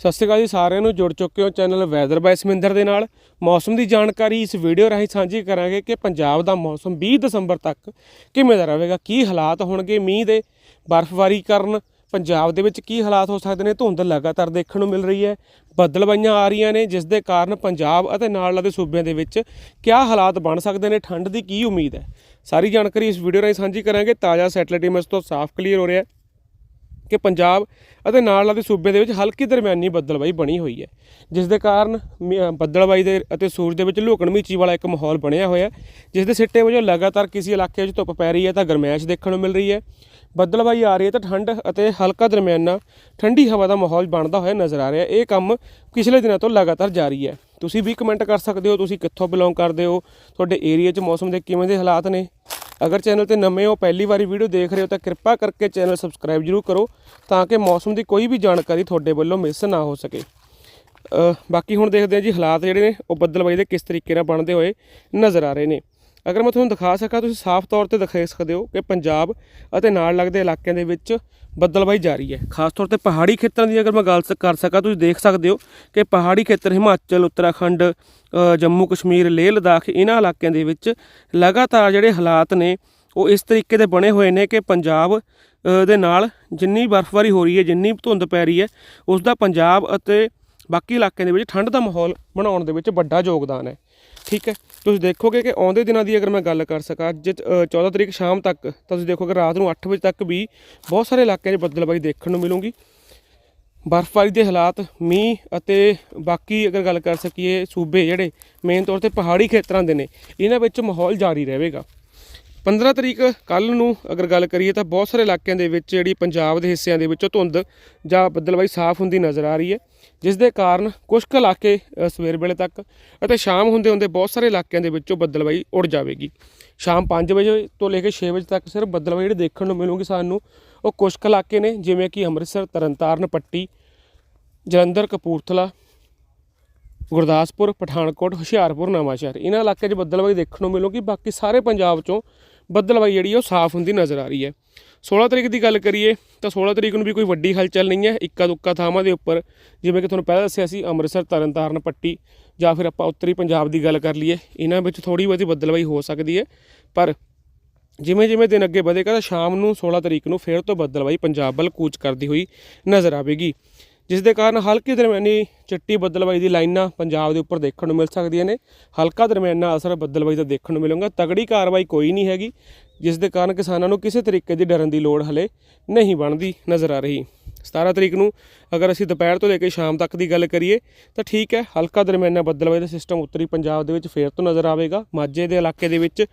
ਸਤਿ ਸ਼੍ਰੀ ਅਕਾਲ ਜੀ, ਸਾਰਿਆਂ ਨੂੰ ਜੁੜ ਚੁੱਕੇ ਹੋ ਚੈਨਲ ਵੈਦਰ ਬਾਈ ਸਮਿੰਦਰ ਦੇ ਨਾਲ। ਮੌਸਮ ਦੀ ਜਾਣਕਾਰੀ ਇਸ ਵੀਡੀਓ ਰਾਹੀਂ ਸਾਂਝੀ ਕਰਾਂਗੇ ਕਿ ਪੰਜਾਬ ਦਾ ਮੌਸਮ 20 ਦਸੰਬਰ ਤੱਕ ਕਿਵੇਂ ਦਾ ਰਹੇਗਾ, ਕੀ ਹਾਲਾਤ ਹੋਣਗੇ ਮੀਂਹ ਦੇ, ਬਰਫ਼ਬਾਰੀ ਕਾਰਨ ਪੰਜਾਬ ਦੇ ਵਿੱਚ ਕੀ ਹਾਲਾਤ ਹੋ ਸਕਦੇ ਨੇ, ਧੁੰਦ ਲਗਾਤਾਰ ਦੇਖਣ ਨੂੰ ਮਿਲ ਰਹੀ ਹੈ ਬੱਦਲਬਾਈਆਂ ਆ ਰਹੀਆਂ ਨੇ, ਜਿਸ ਦੇ ਕਾਰਨ ਪੰਜਾਬ ਅਤੇ ਨਾਲ ਲੱਗਦੇ ਸੂਬਿਆਂ ਦੇ ਵਿੱਚ ਕਿਆ ਹਾਲਾਤ ਬਣ ਸਕਦੇ ਨੇ, ਠੰਡ ਦੀ ਕੀ ਉਮੀਦ ਹੈ। ਸਾਰੀ ਜਾਣਕਾਰੀ ਇਸ ਵੀਡੀਓ ਰਾਹੀਂ ਸਾਂਝੀ ਕਰਾਂਗੇ, ਤਾਜ਼ਾ ਸੈਟਲਾਈਟ ਇਮੇਜ ਤੋਂ ਸਾਫ਼ ਕਲੀਅਰ ਹੋ ਰਿਹਾ ਹੈ। ਕਿ ਪੰਜਾਬ ਅਤੇ ਨਾਲ ਦੇ ਸੂਬੇ ਦੇ ਵਿੱਚ ਹਲਕੀ ਦਰਮਿਆਨੀ ਬੱਦਲਬਾਈ ਬਣੀ ਹੋਈ ਹੈ ਜਿਸ ਦੇ ਕਾਰਨ ਮੀ- ਅ, ਬੱਦਲਬਾਈ ਦੇ ਅਤੇ ਸੂਰਜ ਦੇ ਵਿੱਚ ਲੁਕਣ ਮੀਚੀ ਵਾਲਾ ਇੱਕ ਮਾਹੌਲ ਬਣਿਆ ਹੋਇਆ ਜਿਸ ਦੇ ਸਿੱਟੇ ਵਜੋਂ ਲਗਾਤਾਰ ਕਿਸੇ ਇਲਾਕੇ ਵਿੱਚ ਧੁੱਪ ਪੈ ਰਹੀ ਹੈ ਤਾਂ ਗਰਮੈਸ਼ ਦੇਖਣ ਨੂੰ ਮਿਲ ਰਹੀ ਹੈ। ਬੱਦਲਬਾਈ ਆ ਰਹੀ ਹੈ ਤਾਂ ਠੰਡ ਅਤੇ ਹਲਕਾ ਦਰਮਿਆਨਾ ਠੰਡੀ ਹਵਾ ਦਾ ਮਾਹੌਲ ਬਣਦਾ ਹੋਇਆ ਨਜ਼ਰ ਆ ਰਿਹਾ ਇਹ ਕੰਮ ਪਿਛਲੇ ਦਿਨਾਂ ਤੋਂ ਲਗਾਤਾਰ ਜਾਰੀ ਹੈ। ਤੁਸੀਂ ਵੀ ਕਮੈਂਟ ਕਰ ਸਕਦੇ ਹੋ ਤੁਸੀਂ ਕਿੱਥੋਂ ਬਿਲੋਂਗ ਕਰਦੇ ਹੋ ਤੁਹਾਡੇ ਏਰੀਆ 'ਚ ਮੌਸਮ ਦੇ ਕਿਵੇਂ ਦੇ ਹਾਲਾਤ ਨੇ? ਅਗਰ ਚੈਨਲ ਤੇ ਨਵੇਂ ਹੋ, ਪਹਿਲੀ ਵਾਰੀ ਵੀਡੀਓ ਦੇਖ ਰਹੇ ਹੋ ਤਾਂ ਕਿਰਪਾ ਕਰਕੇ ਚੈਨਲ ਸਬਸਕ੍ਰਾਈਬ ਜਰੂਰ ਕਰੋ ਤਾਂ ਕਿ ਮੌਸਮ ਦੀ ਕੋਈ ਵੀ ਜਾਣਕਾਰੀ ਤੁਹਾਡੇ ਵੱਲੋਂ ਮਿਸ ਨਾ ਹੋ ਸਕੇ। ਬਾਕੀ ਹੁਣ ਦੇਖਦੇ ਹਾਂ ਜੀ ਹਾਲਾਤ ਜਿਹੜੇ ਨੇ, ਉਹ ਬੱਦਲਬਾਈ ਦੇ ਕਿਸ ਤਰੀਕੇ ਨਾਲ ਬਣਦੇ ਹੋਏ ਨਜ਼ਰ ਆ ਰਹੇ ਨੇ। ਅਗਰ ਮੈਂ ਤੁਹਾਨੂੰ ਦਿਖਾ ਸਕਾਂ, ਤੁਸੀਂ ਸਾਫ਼ ਤੌਰ ਤੇ ਦਿਖਾ ਸਕਦੇ ਹੋ ਕਿ ਪੰਜਾਬ ਅਤੇ ਨਾਲ ਲੱਗਦੇ ਇਲਾਕਿਆਂ ਦੇ ਵਿੱਚ ਬੱਦਲਬਾਈ ਜਾਰੀ ਹੈ। ਖਾਸ ਤੌਰ ਤੇ ਪਹਾੜੀ ਖੇਤਰਾਂ ਦੀ ਅਗਰ ਮੈਂ ਗੱਲ ਸ- ਕਰ ਸਕਾਂ, ਤੁਸੀਂ ਦੇਖ ਸਕਦੇ ਹੋ ਕਿ ਪਹਾੜੀ ਖੇਤਰ ਹਿਮਾਚਲ, ਉੱਤਰਾਖੰਡ ਜੰਮੂ ਕਸ਼ਮੀਰ, ਲੇਹ ਲਦਾਖ ਇਹਨਾਂ ਇਲਾਕਿਆਂ ਦੇ ਵਿੱਚ ਲਗਾਤਾਰ ਜਿਹੜੇ ਹਾਲਾਤ ਨੇ, ਉਹ ਇਸ ਤਰੀਕੇ ਦੇ ਬਣੇ ਹੋਏ ਨੇ ਕਿ ਪੰਜਾਬ ਦੇ ਨਾਲ ਜਿੰਨੀ ਬਰਫ਼ਬਾਰੀ ਹੋ ਰਹੀ ਹੈ, ਜਿੰਨੀ ਧੁੰਦ ਪੈ ਰਹੀ ਹੈ, ਉਸ ਦਾ ਪੰਜਾਬ ਅਤੇ ਬਾਕੀ ਇਲਾਕਿਆਂ ਦੇ ਵਿੱਚ ਠੰਡ ਦਾ ਮਾਹੌਲ ਬਣਾਉਣ ਦੇ ਵਿੱਚ ਵੱਡਾ ਯੋਗਦਾਨ ਹੈ। ਠੀਕ ਹੈ। ਤੁਸੀਂ ਦੇਖੋਗੇ ਕਿ ਆਉਂਦੇ ਦਿਨਾਂ ਦੀ ਅਗਰ ਮੈਂ ਗੱਲ ਕਰ ਸਕਾਂ ਅੱਜ ਅ, 14 ਤਰੀਕ ਸ਼ਾਮ ਤੱਕ ਤਾਂ ਤੁਸੀਂ ਦੇਖੋਗੇ ਰਾਤ ਨੂੰ 8 ਵਜੇ ਤੱਕ ਵੀ ਬਹੁਤ ਸਾਰੇ ਇਲਾਕਿਆਂ 'ਚ ਬੱਦਲਬਾਈ ਦੇਖਣ ਨੂੰ ਮਿਲੂਗੀ। ਬਰਫ਼ਬਾਰੀ ਦੇ ਹਾਲਾਤ ਮੀਂਹ ਅਤੇ ਬਾਕੀ ਅਗਰ ਗੱਲ ਕਰ ਸਕੀਏ ਸੂਬੇ ਜਿਹੜੇ ਮੇਨ ਤੌਰ ਤੇ ਪਹਾੜੀ ਖੇਤਰਾਂ ਦੇ ਨੇ ਇਹਨਾਂ ਵਿੱਚ ਮਾਹੌਲ ਜਾਰੀ ਰਹੇਗਾ। 15 ਤਰੀਕ ਕੱਲ ਨੂੰ ਅਗਰ ਗੱਲ ਕਰੀਏ ਤਾਂ ਬਹੁਤ ਸਾਰੇ ਇਲਾਕਿਆਂ ਦੇ ਵਿੱਚ ਜਿਹੜੀ ਪੰਜਾਬ ਦੇ ਹਿੱਸਿਆਂ ਦੇ ਵਿੱਚੋਂ ਧੁੰਦ ਜਾਂ ਬੱਦਲਬਾਈ ਸਾਫ਼ ਹੁੰਦੀ ਨਜ਼ਰ ਆ ਰਹੀ ਹੈ। ਜਿਸ ਦੇ ਕਾਰਨ ਕੁਝ ਕੁ ਇਲਾਕੇ ਸਵੇਰ ਵੇਲੇ ਤੱਕ ਅਤੇ ਸ਼ਾਮ ਹੁੰਦੇ ਹੁੰਦੇ ਬਹੁਤ ਸਾਰੇ ਇਲਾਕਿਆਂ ਦੇ ਵਿੱਚੋਂ ਬੱਦਲਬਾਈ ਉੱਡ ਜਾਵੇਗੀ। ਸ਼ਾਮ 5 ਵਜੇ ਤੋਂ ਲੈ ਕੇ 6 ਵਜੇ ਤੱਕ ਸਿਰਫ ਬੱਦਲਬਾਈ ਜਿਹੜੀ ਦੇਖਣ ਨੂੰ ਮਿਲੂਗੀ ਸਾਨੂੰ, ਉਹ ਕੁਝ ਕੁ ਇਲਾਕੇ ਨੇ, ਜਿਵੇਂ ਕਿ ਅੰਮ੍ਰਿਤਸਰ, ਤਰਨਤਾਰਨ, ਪੱਟੀ, ਜਲੰਧਰ, ਕਪੂਰਥਲਾ, ਗੁਰਦਾਸਪੁਰ, ਪਠਾਨਕੋਟ, ਹੁਸ਼ਿਆਰਪੁਰ, ਨਵਾਂਸ਼ਹਿਰ। ਇਹਨਾਂ ਇਲਾਕਿਆਂ 'ਚ ਬੱਦਲਬਾਈ ਦੇਖਣ ਨੂੰ ਮਿਲੂਗੀ, ਬਾਕੀ ਸਾਰੇ ਪੰਜਾਬ 'ਚੋਂ ਬੱਦਲਬਾਈ ਜਿਹੜੀ ਉਹ ਸਾਫ਼ ਹੁੰਦੀ ਨਜ਼ਰ ਆ ਰਹੀ ਹੈ। 16 ਤਰੀਕ ਦੀ ਗੱਲ ਕਰੀਏ ਤਾਂ 16 ਤਰੀਕ ਨੂੰ ਵੀ ਕੋਈ ਵੱਡੀ ਹਲਚਲ ਨਹੀਂ ਹੈ ਇੱਕਾ ਦੁੱਕਾ ਥਾਵਾਂ ਦੇ ਉੱਪਰ, ਜਿਵੇਂ ਕਿ ਤੁਹਾਨੂੰ ਪਹਿਲਾਂ ਦੱਸਿਆ ਸੀ, ਅੰਮ੍ਰਿਤਸਰ, ਤਰਨਤਾਰਨ, ਪੱਟੀ ਜਾਂ ਫਿਰ ਆਪਾਂ ਉੱਤਰੀ ਪੰਜਾਬ ਦੀ ਗੱਲ ਕਰ ਲਈਏ, ਇਹਨਾਂ ਵਿੱਚ ਥੋੜੀ ਬਹੁਤੀ ਬੱਦਲਬਾਈ ਹੋ ਸਕਦੀ ਹੈ, ਪਰ ਜਿਵੇਂ ਜਿਵੇਂ ਦਿਨ ਅੱਗੇ ਵਧੇਗਾ ਤਾਂ ਸ਼ਾਮ ਨੂੰ 16 ਤਰੀਕ ਨੂੰ ਫੇਰ ਤੋਂ ਬੱਦਲਬਾਈ ਪੰਜਾਬ ਵੱਲ ਕੂਚ ਕਰਦੀ ਹੋਈ ਨਜ਼ਰ ਆਵੇਗੀ। ਜਿਸ ਦੇ ਕਾਰਨ ਹਲਕੀ ਦਰਮਿਆਨੀ ਚਿੱਟੀ ਬੱਦਲਬਾਈ ਦੀ ਲਾਈਨਾਂ ਪੰਜਾਬ ਦੇ ਉੱਪਰ ਦੇਖਣ ਨੂੰ ਮਿਲ ਸਕਦੀਆਂ ਨੇ, ਹਲਕਾ ਦਰਮਿਆਨਾ ਅਸਰ ਬੱਦਲਬਾਈ ਦਾ ਦੇਖਣ ਨੂੰ ਮਿਲੂਗਾ, ਤਗੜੀ ਕਾਰਵਾਈ ਕੋਈ ਨਹੀਂ ਹੈਗੀ ਜਿਸ ਦੇ ਕਾਰਨ ਕਿਸਾਨਾਂ ਨੂੰ ਕਿਸੇ ਤਰੀਕੇ ਦੀ ਡਰਨ ਦੀ ਲੋੜ ਹਲੇ ਨਹੀਂ ਬਣਦੀ ਨਜ਼ਰ ਆ ਰਹੀ। 17 ਤਰੀਕ ਨੂੰ ਅਗਰ ਅਸੀਂ ਦੁਪਹਿਰ ਤੋਂ ਲੈ ਕੇ ਸ਼ਾਮ ਤੱਕ ਦੀ ਗੱਲ ਕਰੀਏ, ਤਾਂ ਠੀਕ ਹੈ, ਹਲਕਾ ਦਰਮਿਆਨਾ ਬੱਦਲਬਾਈ ਦਾ ਸਿਸਟਮ ਉੱਤਰੀ ਪੰਜਾਬ ਦੇ ਵਿੱਚ ਫੇਰ ਤੋਂ ਨਜ਼ਰ ਆਵੇਗਾ, ਮਾਝੇ ਦੇ ਇਲਾਕੇ ਦੇ ਵਿੱਚ,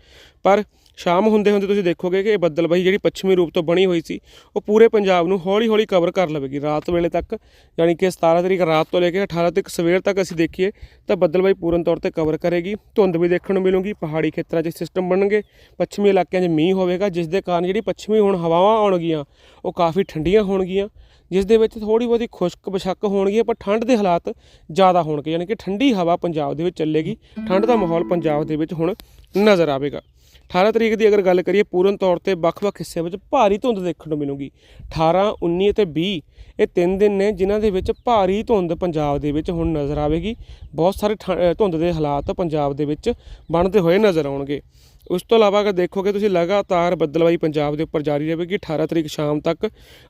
ਪਰ ਸ਼ਾਮ ਹੁੰਦੇ ਹੁੰਦੇ ਤੁਸੀਂ ਦੇਖੋਗੇ ਕਿ ਇਹ ਬੱਦਲਬਾਈ ਜਿਹੜੀ ਪੱਛਮੀ ਰੂਪ ਤੋਂ ਬਣੀ ਹੋਈ ਸੀ, ਉਹ ਪੂਰੇ ਪੰਜਾਬ ਨੂੰ ਹੌਲੀ-ਹੌਲੀ ਕਵਰ ਕਰ ਲਵੇਗੀ। ਰਾਤ ਵੇਲੇ ਤੱਕ, ਯਾਨੀ ਕਿ 17 ਤਰੀਕ ਰਾਤ ਤੋਂ ਲੈ ਕੇ 18 ਤੱਕ ਸਵੇਰ ਤੱਕ ਅਸੀਂ ਦੇਖੀਏ, ਤਾਂ ਬੱਦਲਬਾਈ ਪੂਰਨ ਤੌਰ ਤੇ ਕਵਰ ਕਰੇਗੀ। ਧੁੰਦ ਵੀ ਦੇਖਣ ਨੂੰ ਮਿਲੂਗੀ, ਪਹਾੜੀ ਖੇਤਰਾਂ 'ਚ ਸਿਸਟਮ ਬਣਨਗੇ, ਪੱਛਮੀ ਇਲਾਕਿਆਂ 'ਚ ਮੀਂਹ ਹੋਵੇਗਾ ਜਿਸ ਦੇ ਕਾਰਨ ਜਿਹੜੀ ਪੱਛਮੀ ਹੁਣ ਹਵਾਵਾਂ ਆਉਣਗੀਆਂ, ਉਹ ਕਾਫੀ ਠੰਡੀਆਂ ਹੋਣਗੀਆਂ ਜਿਸ ਦੇ ਵਿੱਚ ਥੋੜੀ ਬਹੁਤੀ ਖੁਸ਼ਕ ਬਸ਼ੱਕ ਹੋਣਗੀਆਂ, ਪਰ ਠੰਡ ਦੇ ਹਾਲਾਤ ਜ਼ਿਆਦਾ ਹੋਣਗੇ, ਯਾਨੀ ਕਿ ਠੰਡੀ ਹਵਾ ਪੰਜਾਬ ਦੇ ਵਿੱਚ ਚੱਲੇਗੀ, ਠੰਡ ਦਾ ਮਾਹੌਲ ਪੰਜਾਬ ਦੇ ਵਿੱਚ ਹੁਣ ਨਜ਼ਰ ਆਵੇਗਾ। 18 ਤਰੀਕ ਦੀ ਅਗਰ ਗੱਲ ਕਰੀਏ, ਪੂਰਨ ਤੌਰ ਤੇ ਵੱਖ-ਵੱਖ ਹਿੱਸਿਆਂ ਵਿੱਚ ਭਾਰੀ ਧੁੰਦ ਦੇਖਣ ਨੂੰ ਮਿਲੂਗੀ। 18 19 ਅਤੇ 20 ਇਹ ਤਿੰਨ ਦਿਨ ਨੇ ਜਿਨ੍ਹਾਂ ਦੇ ਵਿੱਚ ਭਾਰੀ ਧੁੰਦ ਪੰਜਾਬ ਦੇ ਵਿੱਚ ਹੁਣ ਨਜ਼ਰ ਆਵੇਗੀ। ਬਹੁਤ ਸਾਰੇ ਠ- ਧੁੰਦ ਦੇ ਹਾਲਾਤ ਪੰਜਾਬ ਦੇ ਵਿੱਚ ਬਣਦੇ ਹੋਏ ਨਜ਼ਰ ਆਉਣਗੇ। ਉਸ ਤੋਂ ਇਲਾਵਾ ਅਗਰ ਦੇਖੋਗੇ ਤੁਸੀਂ ਲਗਾਤਾਰ ਬੱਦਲਬਾਈ ਪੰਜਾਬ ਦੇ ਉੱਪਰ ਜਾਰੀ ਰਹੇਗੀ 18 ਤਰੀਕ ਸ਼ਾਮ ਤੱਕ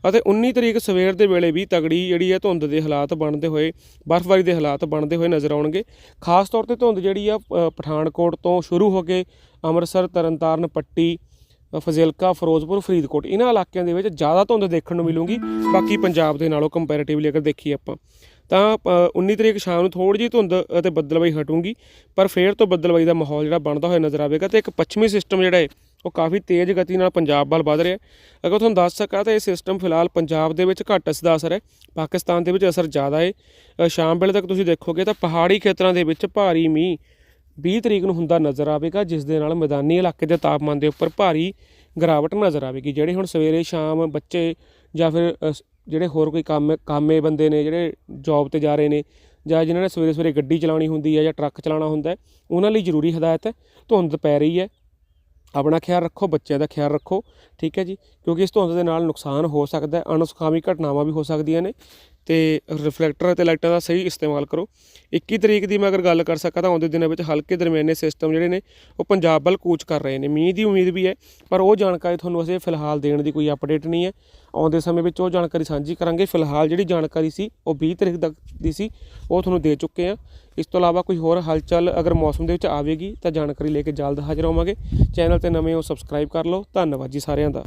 ਅਤੇ 19 ਤਰੀਕ ਸਵੇਰ ਦੇ ਵੇਲੇ ਵੀ ਤਗੜੀ ਜਿਹੜੀ ਹੈ ਧੁੰਦ ਦੇ ਹਾਲਾਤ ਬਣਦੇ ਹੋਏ, ਬਰਫ਼ਬਾਰੀ ਦੇ ਹਾਲਾਤ ਬਣਦੇ ਹੋਏ ਨਜ਼ਰ ਆਉਣਗੇ। ਖਾਸ ਤੌਰ ਤੇ ਧੁੰਦ ਜਿਹੜੀ ਆ ਪਠਾਨਕੋਟ ਤੋਂ ਸ਼ੁਰੂ ਹੋ ਕੇ ਅੰਮ੍ਰਿਤਸਰ, ਤਰਨਤਾਰਨ, ਪੱਟੀ, ਫਜ਼ਿਲਕਾ, ਫਿਰੋਜ਼ਪੁਰ, ਫਰੀਦਕੋਟ ਇਹਨਾਂ ਇਲਾਕਿਆਂ ਦੇ ਵਿੱਚ ਜ਼ਿਆਦਾ ਧੁੰਦ ਦੇਖਣ ਨੂੰ ਮਿਲੂਗੀ। ਬਾਕੀ ਪੰਜਾਬ ਦੇ ਨਾਲੋਂ ਕੰਪੈਰੀਟਿਵਲੀ ਅਗਰ ਦੇਖੀਏ ਆਪਾਂ। ਤਾਂ ਅ, 19 ਤਰੀਕ ਸ਼ਾਮ ਨੂੰ ਥੋੜੀ ਜਿਹੀ ਧੁੰਦ ਅਤੇ ਬੱਦਲਬਾਈ ਹਟੂਗੀ ਪਰ ਫੇਰ ਤੋਂ ਬੱਦਲਬਾਈ ਦਾ ਮਾਹੌਲ ਜਿਹੜਾ ਬਣਦਾ ਹੋਇਆ ਨਜ਼ਰ ਆਵੇਗਾ ਤੇ ਇੱਕ ਪੱਛਮੀ ਸਿਸਟਮ ਜਿਹੜਾ ਹੈ ਉਹ ਕਾਫੀ ਤੇਜ਼ ਗਤੀ ਨਾਲ ਪੰਜਾਬ ਵੱਲ ਵਧ ਰਿਹਾ ਅਗਰ ਤੁਹਾਨੂੰ ਦੱਸ ਸਕਾਂ ਤਾਂ ਇਹ ਸਿਸਟਮ ਫਿਲਹਾਲ ਪੰਜਾਬ ਦੇ ਵਿੱਚ ਘੱਟ ਇਸ ਅਸਰ ਹੈ ਪਾਕਿਸਤਾਨ ਦੇ ਵਿੱਚ ਅਸਰ ਜ਼ਿਆਦਾ ਹੈ ਸ਼ਾਮ ਵੇਲੇ ਤੱਕ ਤੁਸੀਂ ਦੇਖੋਗੇ ਤਾਂ ਪਹਾੜੀ ਖੇਤਰਾਂ ਦੇ ਵਿੱਚ ਭਾਰੀ ਮੀਂਹ 20 ਤਰੀਕ ਨੂੰ ਹੁੰਦਾ ਨਜ਼ਰ ਆਵੇਗਾ ਜਿਸ ਦੇ ਨਾਲ ਮੈਦਾਨੀ ਇਲਾਕੇ ਦੇ ਤਾਪਮਾਨ ਦੇ ਉੱਪਰ ਭਾਰੀ ਗਿਰਾਵਟ ਨਜ਼ਰ ਆਵੇਗੀ ਜਿਹੜੇ ਹੁਣ ਸਵੇਰੇ ਸ਼ਾਮ ਬੱਚੇ ਜਾਂ ਫਿਰ ਸ- ਜਿਹੜੇ ਹੋਰ ਕੋਈ ਕੰਮ, ਕਾਮੇ ਬੰਦੇ ਨੇ ਜਿਹੜੇ ਜੌਬ ਤੇ ਜਾ ਰਹੇ ਨੇ ਜਾਂ ਜਿਨ੍ਹਾਂ ਨੇ ਸਵੇਰੇ ਸਵੇਰੇ ਗੱਡੀ ਚਲਾਉਣੀ ਹੁੰਦੀ ਹੈ ਜਾਂ ਟਰੱਕ ਚਲਾਉਣਾ ਹੁੰਦਾ ਉਹਨਾਂ ਲਈ ਜ਼ਰੂਰੀ ਹਦਾਇਤ ਹੈ, ਧੁੰਦ ਪੈ ਰਹੀ ਹੈ। ਆਪਣਾ ਖਿਆਲ ਰੱਖੋ, ਬੱਚਿਆਂ ਦਾ ਖਿਆਲ ਰੱਖੋ, ਠੀਕ ਹੈ ਜੀ, ਕਿਉਂਕਿ ਇਸ ਧੁੰਦ ਦੇ ਨਾਲ ਨੁਕਸਾਨ ਹੋ ਸਕਦਾ ਹੈ ਅਣਸੁਖਾਵੀ ਘਟਨਾਵਾਂ ਵੀ ਹੋ ਸਕਦੀਆਂ ਨੇ। ਤੇ ਰਿਫਲੈਕਟਰ ਅਤੇ ਲਾਈਟਾਂ ਦਾ ਸਹੀ ਇਸਤੇਮਾਲ ਕਰੋ। 21 ਤਰੀਕ ਦੀ ਮੈਂ ਅਗਰ ਗੱਲ ਕਰ ਸਕਾਂ ਤਾਂ ਆਉਂਦੇ ਦਿਨਾਂ ਵਿੱਚ ਹਲਕੇ ਦਰਮਿਆਨੇ ਸਿਸਟਮ ਜਿਹੜੇ ਨੇ, ਉਹ ਪੰਜਾਬ ਵੱਲ ਕੂਚ ਕਰ ਰਹੇ ਨੇ। ਮੀਂਹ ਦੀ ਉਮੀਦ ਵੀ ਹੈ, ਪਰ ਉਹ ਜਾਣਕਾਰੀ ਤੁਹਾਨੂੰ ਅਸੀਂ ਫਿਲਹਾਲ ਦੇਣ ਦੀ ਕੋਈ ਅਪਡੇਟ ਨਹੀਂ ਹੈ। ਆਉਂਦੇ ਸਮੇਂ ਵਿੱਚ ਉਹ ਜਾਣਕਾਰੀ ਸਾਂਝੀ ਕਰਾਂਗੇ। ਫਿਲਹਾਲ ਜਿਹੜੀ ਜਾਣਕਾਰੀ ਸੀ, ਉਹ 20 ਤਰੀਕ ਤੱਕ ਦੀ ਸੀ, ਉਹ ਤੁਹਾਨੂੰ ਦੇ ਚੁੱਕੇ ਹਾਂ। ਇਸ ਤੋਂ ਇਲਾਵਾ ਕੋਈ ਹੋਰ ਹਲਚਲ ਅਗਰ ਮੌਸਮ ਦੇ ਵਿੱਚ ਆਵੇਗੀ ਤਾਂ ਜਾਣਕਾਰੀ ਲੈ ਕੇ ਜਲਦ ਹਾਜ਼ਰ ਹੋਵਾਂਗੇ। ਚੈਨਲ ਤੇ ਨਵੇਂ ਹੋ ਸਬਸਕ੍ਰਾਈਬ ਕਰ ਲਓ। ਧੰਨਵਾਦ ਜੀ ਸਾਰਿਆਂ ਦਾ।